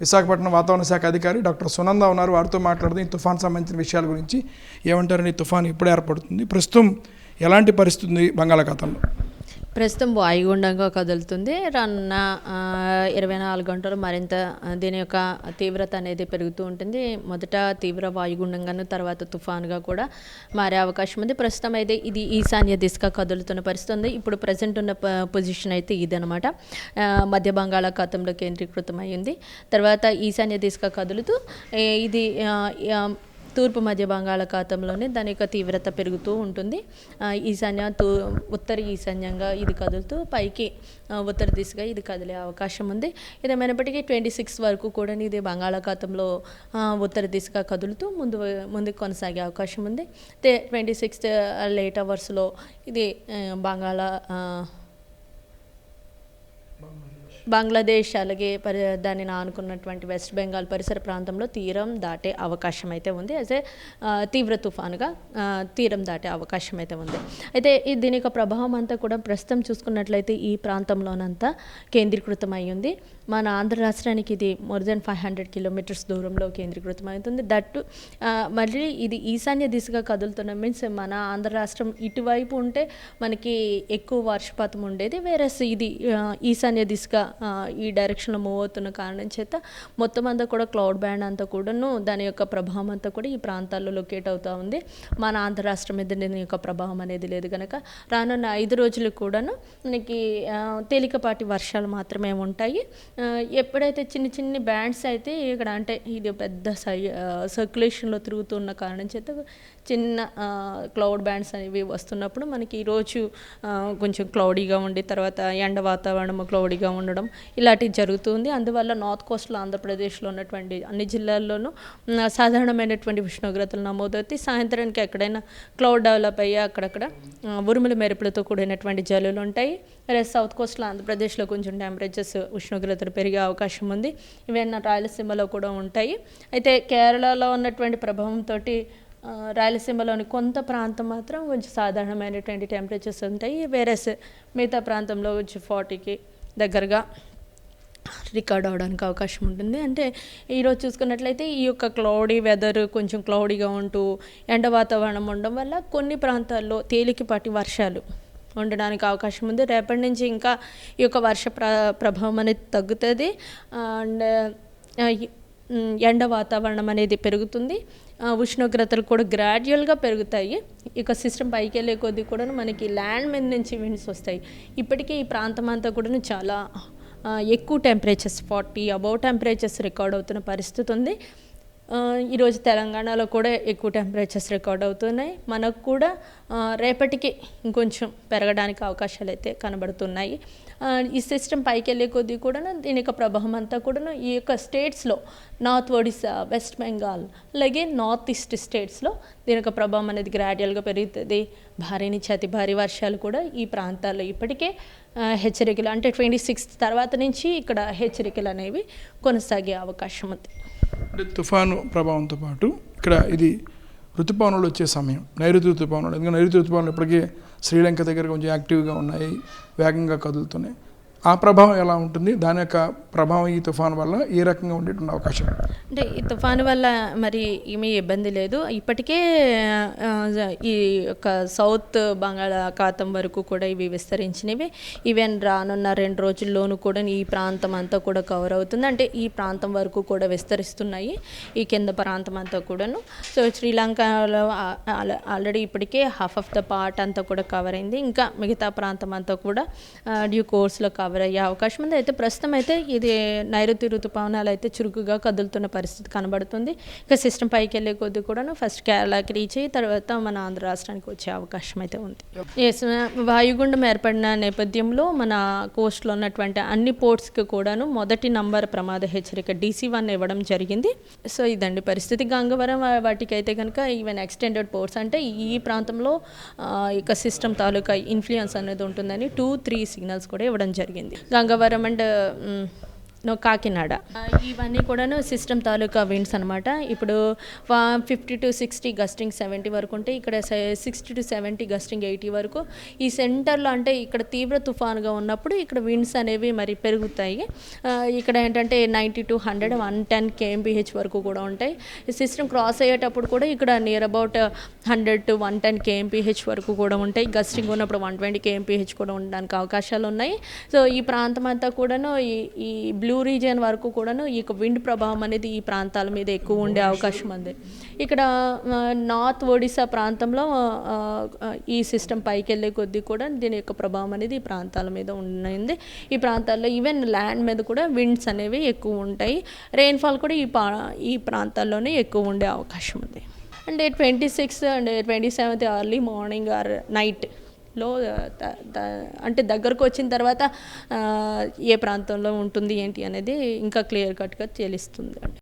విశాఖపట్నం వాతావరణ శాఖ అధికారి డాక్టర్ సునంద ఉన్నారు. వారితో మాట్లాడుతూ ఈ తుఫాన్ సంబంధించిన విషయాల గురించి ఏమంటారని తుఫాన్ ఎప్పుడు ఏర్పడుతుంది. ప్రస్తుతం ఎలాంటి పరిస్థితి ఉంది బంగాళాఖాతంలో? ప్రస్తుతం వాయుగుండంగా కదులుతుంది. రానున్న ఇరవై నాలుగు గంటలు మరింత దీని యొక్క తీవ్రత అనేది పెరుగుతూ ఉంటుంది. మొదట తీవ్ర వాయుగుండంగాను తర్వాత తుఫాన్గా కూడా మారే అవకాశం ఉంది. ప్రస్తుతం అయితే ఇది ఈశాన్య దిశగా కదులుతున్న పరిస్థితి ఉంది. ఇప్పుడు ప్రజెంట్ ఉన్న పొజిషన్ అయితే ఇదనమాట మధ్య బంగాళాఖాతంలో కేంద్రీకృతమైంది తర్వాత ఈశాన్య దిశగా కదులుతూ ఇది తూర్పు మధ్య బంగాళాఖాతంలోనే దాని యొక్క తీవ్రత పెరుగుతూ ఉంటుంది. ఈశాన్య తూ ఉత్తర ఈశాన్యంగా ఇది కదులుతూ పైకి ఉత్తర దిశగా ఇది కదిలే అవకాశం ఉంది. ఇదేమైనప్పటికీ ట్వంటీ సిక్స్ వరకు కూడా ఇది బంగాళాఖాతంలో ఉత్తర దిశగా కదులుతూ ముందు ముందుకు కొనసాగే అవకాశం ఉంది. ట్వంటీ సిక్స్త్ లేట్ అవర్స్లో ఇది బంగాళా బంగ్లాదేశ్ అలాగే పరి దాన్ని ఆనుకున్నటువంటి వెస్ట్ బెంగాల్ పరిసర ప్రాంతంలో తీరం దాటే అవకాశం అయితే ఉంది అయితే ఏ తీవ్ర తుఫానుగా తీరం దాటే అవకాశం అయితే ఉంది. అయితే ఈ దీని యొక్క ప్రభావం అంతా కూడా ప్రస్తుతం చూసుకున్నట్లయితే ఈ ప్రాంతంలోనంతా కేంద్రీకృతమై ఉంది. మన ఆంధ్ర రాష్ట్రానికి ఇది more than five hundred kilometres దూరంలో కేంద్రీకృతం అవుతుంది దట్టు మళ్ళీ ఇది ఈశాన్య దిశగా కదులుతున్న మీన్స్ మన ఆంధ్ర రాష్ట్రం ఇటువైపు ఉంటే మనకి ఎక్కువ వర్షపాతం ఉండేది. వేరే ఇది ఈశాన్య దిశగా ఈ డైరెక్షన్లో మూవ్ అవుతున్న కారణం చేత మొత్తం అంతా కూడా క్లౌడ్ బ్యాండ్ అంతా కూడాను దాని యొక్క ప్రభావం అంతా కూడా ఈ ప్రాంతాల్లో లొకేట్ అవుతూ ఉంది. మన ఆంధ్ర రాష్ట్రం మీద దీని యొక్క ప్రభావం అనేది లేదు కనుక రానున్న ఐదు రోజులు కూడాను మనకి తేలికపాటి వర్షాలు మాత్రమే ఉంటాయి. ఎప్పుడైతే చిన్న చిన్న బ్యాండ్స్ అయితే ఇక్కడ అంటే ఇది పెద్ద సై సర్క్యులేషన్లో తిరుగుతున్న కారణం చేత చిన్న క్లౌడ్ బ్యాండ్స్ అనేవి వస్తున్నప్పుడు మనకి ఈరోజు కొంచెం క్లౌడీగా ఉండి తర్వాత ఎండ వాతావరణం క్లౌడీగా ఉండడం ఇలాంటివి జరుగుతుంది. అందువల్ల నార్త్ కోస్ట్లో ఆంధ్రప్రదేశ్లో ఉన్నటువంటి అన్ని జిల్లాల్లోనూ సాధారణమైనటువంటి ఉష్ణోగ్రతలు నమోదవుతాయి. సాయంత్రానికి ఎక్కడైనా క్లౌడ్ డెవలప్ అయ్యి అక్కడక్కడ ఉరుముల మెరుపులతో కూడినటువంటి జల్లులు ఉంటాయి. రెస్ట్ సౌత్ కోస్ట్లో ఆంధ్రప్రదేశ్లో కొంచెం టెంపరేచర్స్ ఉష్ణోగ్రతలు పెరిగే అవకాశం ఉంది. ఇవన్నీ రాయలసీమలో కూడా ఉంటాయి. అయితే కేరళలో ఉన్నటువంటి ప్రభావంతో రాయలసీమలోని కొంత ప్రాంతం మాత్రం కొంచెం సాధారణమైనటువంటి టెంపరేచర్స్ ఉంటాయి. వేరే మిగతా ప్రాంతంలో కొంచెం ఫార్టీకి దగ్గరగా రికార్డ్ అవడానికి అవకాశం ఉంటుంది. అంటే ఈరోజు చూసుకున్నట్లయితే ఈ యొక్క క్లౌడీ వెదర్ కొంచెం క్లౌడీగా ఉంటూ ఎండ వాతావరణం ఉండడం వల్ల కొన్ని ప్రాంతాల్లో తేలికపాటి వర్షాలు ఉండడానికి అవకాశం ఉంది. రేపటి నుంచి ఇంకా ఈ యొక్క వర్ష ప్ర ప్రభావం అనేది తగ్గుతుంది. అండ్ ఎండ వాతావరణం అనేది పెరుగుతుంది. ఉష్ణోగ్రతలు కూడా గ్రాడ్యువల్గా పెరుగుతాయి. ఇక సిస్టమ్ పైకి వెళ్ళే కొద్దీ కూడా మనకి ల్యాండ్ మీద నుంచి విండ్స్ వస్తాయి. ఇప్పటికే ఈ ప్రాంతం అంతా కూడా చాలా ఎక్కువ temperatures forty above temperatures record అవుతున్న పరిస్థితి ఉంది. ఈరోజు తెలంగాణలో కూడా ఎక్కువ టెంపరేచర్స్ రికార్డ్ అవుతున్నాయి. మనకు కూడా రేపటికి ఇంకొంచెం పెరగడానికి అవకాశాలు అయితే కనబడుతున్నాయి. ఈ సిస్టమ్ పైకి వెళ్ళే కొద్దీ కూడా దీని యొక్క ప్రభావం అంతా కూడా ఈ యొక్క స్టేట్స్లో నార్త్ ఒడిశా వెస్ట్ బెంగాల్ అలాగే నార్త్ ఈస్ట్ స్టేట్స్లో దీని యొక్క ప్రభావం అనేది గ్రాడ్యువల్గా పెరుగుతుంది. భారీ నుంచి అతి భారీ వర్షాలు కూడా ఈ ప్రాంతాల్లో ఇప్పటికే హెచ్చరికలు అంటే ట్వంటీ సిక్స్త్ తర్వాత నుంచి ఇక్కడ హెచ్చరికలు అనేవి కొనసాగే అవకాశం ఉంది. అంటే తుఫాను ప్రభావంతో పాటు ఇక్కడ ఇది ఋతుపవనాలు వచ్చే సమయం. నైరుతి ఋతుపవనాలు. ఎందుకంటే నైరుతి ఋతుపవనాలు ఇప్పటికే శ్రీలంక దగ్గర కొంచెం యాక్టివ్గా ఉన్నాయి వేగంగా కదులుతున్నాయి. ఆ ప్రభావం ఎలా ఉంటుంది? దాని యొక్క ప్రభావం ఈ తుఫాను వల్ల ఏ రకంగా ఉండేటువంటి అవకాశం? అంటే ఈ తుఫాను వల్ల మరి ఏమీ ఇబ్బంది లేదు. ఇప్పటికే ఈ యొక్క సౌత్ బంగాళాఖాతం వరకు కూడా ఇవి విస్తరించినవి. ఈవెన్ రానున్న రెండు రోజుల్లోనూ కూడా ఈ ప్రాంతం అంతా కూడా కవర్ అవుతుంది. అంటే ఈ ప్రాంతం వరకు కూడా విస్తరిస్తున్నాయి. ఈ కింద ప్రాంతం అంతా కూడాను. సో శ్రీలంకలో ఆల్రెడీ ఇప్పటికే హాఫ్ ఆఫ్ ద పార్ట్ అంతా కూడా కవర్ అయింది. ఇంకా మిగతా ప్రాంతం అంతా కూడా డ్యూ కోర్స్లో కవర్ అయ్యే అవకాశం ఉంది. అయితే ప్రస్తుతం అయితే ఇది నైరుతి ఋతుపవనాలు అయితే చురుకుగా కదులుతున్న పరిస్థితి కనబడుతుంది. ఇక సిస్టమ్ పైకి వెళ్ళే కొద్దీ కూడాను ఫస్ట్ కేరళకి రీచ్ అయ్యి తర్వాత మన ఆంధ్ర రాష్ట్రానికి వచ్చే అవకాశం అయితే ఉంది ఎస్ వాయుగుండం ఏర్పడిన నేపథ్యంలో మన కోస్ట్లో ఉన్నటువంటి అన్ని పోర్ట్స్కి కూడాను మొదటి నంబర్ ప్రమాద హెచ్చరిక డీసీ వన్ ఇవ్వడం జరిగింది. సో ఇదండి పరిస్థితి. గంగవరం వాటికైతే కనుక ఈవెన్ ఎక్స్టెండెడ్ పోర్ట్స్ అంటే ఈ ప్రాంతంలో ఇక సిస్టమ్ తాలూకా ఇన్ఫ్లుయెన్స్ అనేది ఉంటుందని టూ త్రీ సిగ్నల్స్ కూడా ఇవ్వడం జరిగింది. Gangavaram and um, no Kakinada. ఇవన్నీ కూడాను సిస్టమ్ తాలూకా విండ్స్ అనమాట ఇప్పుడు fifty to sixty gusting seventy వరకు ఉంటే ఇక్కడ sixty to seventy gusting eighty వరకు ఈ సెంటర్లో అంటే ఇక్కడ తీవ్ర తుఫానుగా ఉన్నప్పుడు ఇక్కడ విండ్స్ అనేవి మరి పెరుగుతాయి. ఇక్కడ ఏంటంటే ninety to hundred one ten KMPH వరకు కూడా ఉంటాయి. ఈ సిస్టమ్ క్రాస్ అయ్యేటప్పుడు కూడా ఇక్కడ near about hundred to one ten KMPH వరకు కూడా ఉంటాయి. గస్టింగ్ ఉన్నప్పుడు వన్ ట్వంటీ కేఎంపీహెచ్ కూడా ఉండడానికి అవకాశాలు ఉన్నాయి. సో ఈ ప్రాంతం అంతా కూడాను ఈ ఈ బ్లూ రీజియన్ వరకు కూడాను ఈ విండ్ ప్రభావం అనేది ఈ ప్రాంతాల మీద ఎక్కువ ఉండే అవకాశం ఉంది. ఇక్కడ నార్త్ ఒడిశా ప్రాంతంలో ఈ సిస్టమ్ పైకి వెళ్ళే కొద్దీ కూడా దీని యొక్క ప్రభావం అనేది ఈ ప్రాంతాల మీద ఉండింది. ఈ ప్రాంతాల్లో ఈవెన్ ల్యాండ్ మీద కూడా విండ్స్ అనేవి ఎక్కువ ఉంటాయి. రెయిన్ఫాల్ కూడా ఈ పా ఈ ప్రాంతాల్లోనే ఎక్కువ ఉండే అవకాశం ఉంది. And twenty six and twenty seventh early morning or night లో అంటే దగ్గరకు వచ్చిన తర్వాత ఏ ప్రాంతంలో ఉంటుంది ఏంటి అనేది ఇంకా క్లియర్ కట్గా తెలుస్తుంది. అండి